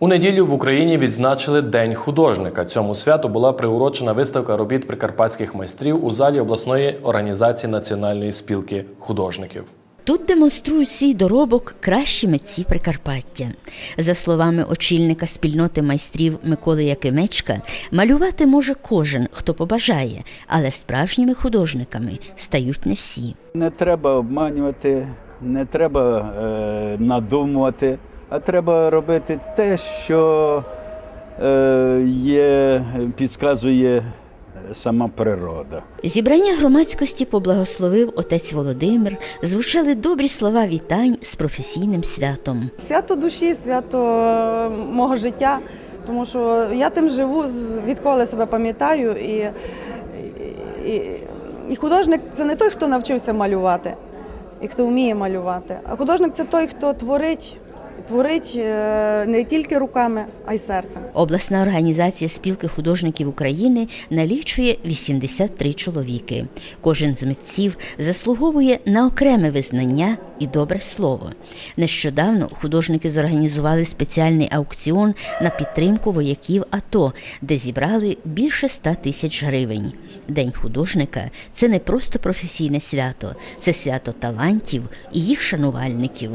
У неділю в Україні відзначили День художника. Цьому святу була приурочена виставка робіт прикарпатських майстрів у залі обласної організації Національної спілки художників. Тут демонструють свій доробок кращі митці Прикарпаття. За словами очільника спільноти майстрів Миколи Якимечка, малювати може кожен, хто побажає, але справжніми художниками стають не всі. Не треба обманювати, не треба е, надумувати, а треба робити те, що е, є, підказує сама природа. Зібрання громадськості поблагословив отець Володимир, звучали добрі слова вітань з професійним святом. Свято душі, свято е, мого життя, тому що я тим живу, відколи себе пам'ятаю. І, і, і художник це не той, хто навчився малювати, і хто вміє малювати. А художник це той, хто творить, творить е, не тільки руками, а й серцем. Обласна організація спілки художників України налічує 83 чоловіки. Кожен з митців заслуговує на окреме визнання і добре слово. Нещодавно художники зорганізували спеціальний аукціон на підтримку вояків АТО, де зібрали більше 100 тисяч гривень. День художника це не просто професійне свято, це свято талантів і їх шанувальників.